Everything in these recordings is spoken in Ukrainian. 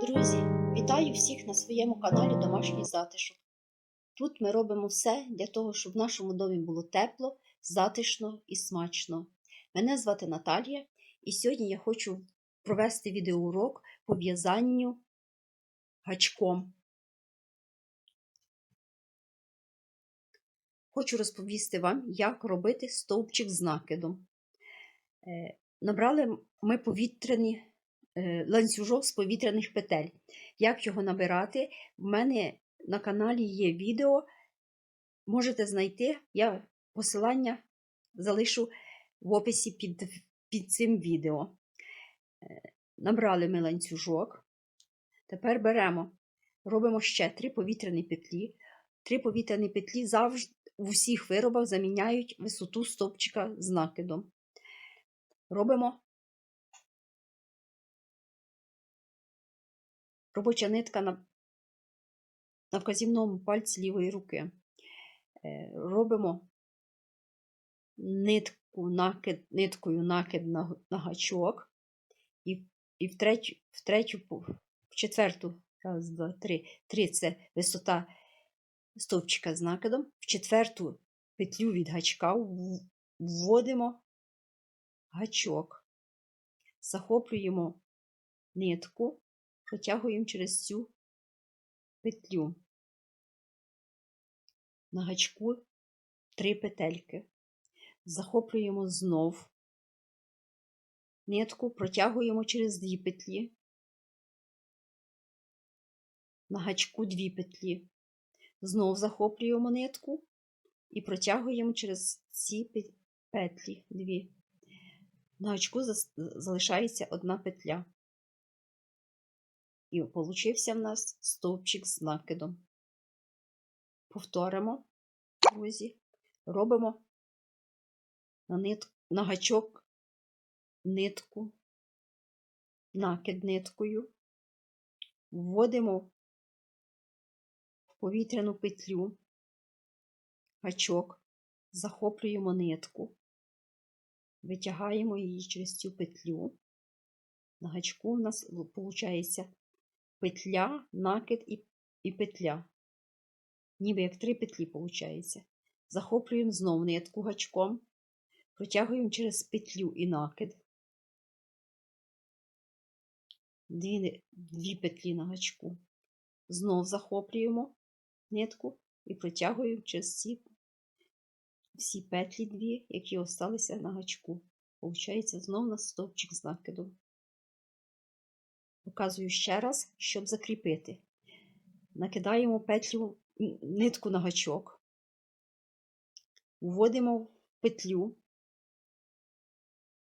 Друзі, вітаю всіх на своєму каналі Домашній затишок. Тут ми робимо все для того, щоб в нашому домі було тепло, затишно і смачно. Мене звати Наталія, і сьогодні я хочу провести відеоурок по в'язанню гачком. Хочу розповісти вам, як робити стовпчик з накидом. Е, Набрали ми повітряні ланцюжок з повітряних петель. Як його набирати? В мене на каналі є відео. Можете знайти, я посилання залишу в описі під, під цим відео. Е, Набрали ми ланцюжок. Тепер беремо, робимо ще три повітряні петлі. Три повітряні петлі завжди в усіх виробах заміняють висоту стовпчика з накидом. Робимо робоча нитка на, на вказівному пальці лівої руки. Е, робимо нитку, накид, ниткою накид на, на гачок. І, і в, третю, в третю, в четверту, раз, два, три, три це висота стовпчика з накидом, в четверту петлю від гачка вводимо гачок, захоплюємо нитку, протягуємо через цю петлю. На гачку три петельки. Захоплюємо знов нитку, протягуємо через дві петлі. На гачку дві петлі. Знов захоплюємо нитку і протягуємо через ці петлі дві. На гачку залишається одна петля. І получився в нас стовпчик з накидом. Повторимо, друзі, робимо на, нит, на гачок нитку, накид ниткою, вводимо в повітряну петлю, гачок, захоплюємо нитку, витягаємо її через цю петлю. На гачку у нас виходить петля, накид і, і петля. Ніби як три петлі виходить. Захоплюємо знову нитку гачком, протягуємо через петлю і накид. Дві, дві петлі на гачку. Знов захоплюємо нитку і протягуємо через всі, всі петлі дві, які залишилися на гачку. Получається знов на стовпчик з накидом. Показую ще раз, щоб закріпити. Накидаємо петлю нитку на гачок, вводимо в петлю,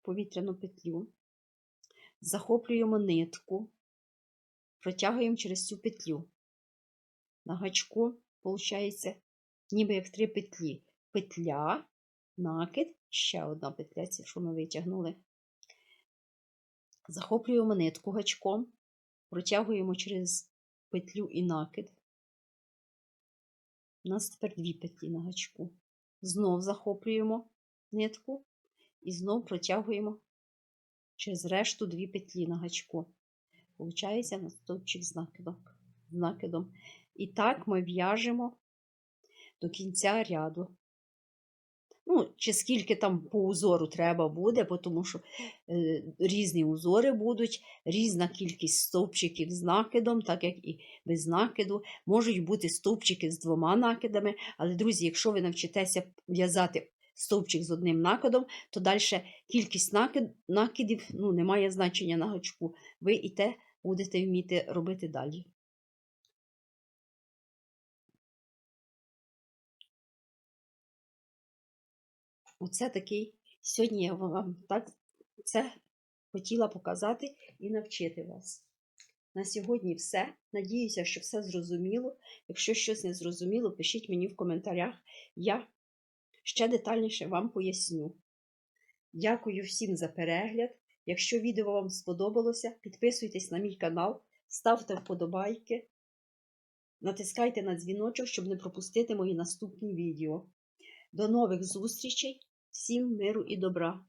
повітряну петлю, захоплюємо нитку, протягуємо через цю петлю. На гачку, виходить, ніби як три петлі. Петля, накид, ще одна петля, що ми витягнули. Захоплюємо нитку гачком, протягуємо через петлю і накид. У нас тепер дві петлі на гачку. Знов захоплюємо нитку і знов протягуємо через решту дві петлі на гачку. Получається на стовпчик з накидом. І так ми в'яжемо до кінця ряду. Ну, чи скільки там по узору треба буде, тому що е, різні узори будуть, різна кількість стовпчиків з накидом, так як і без накиду. Можуть бути стовпчики з двома накидами. Але, друзі, якщо ви навчитеся в'язати стовпчик з одним накидом, то далі кількість накид, накидів ну, не має значення на гачку. Ви і те будете вміти робити далі. Оце такий. Сьогодні я вам так це хотіла показати і навчити вас. На сьогодні все. Надіюся, що все зрозуміло. Якщо щось не зрозуміло, пишіть мені в коментарях. Я ще детальніше вам поясню. Дякую всім за перегляд. Якщо відео вам сподобалося, підписуйтесь на мій канал, ставте вподобайки, натискайте на дзвіночок, щоб не пропустити мої наступні відео. До нових зустрічей! Всім миру і добра!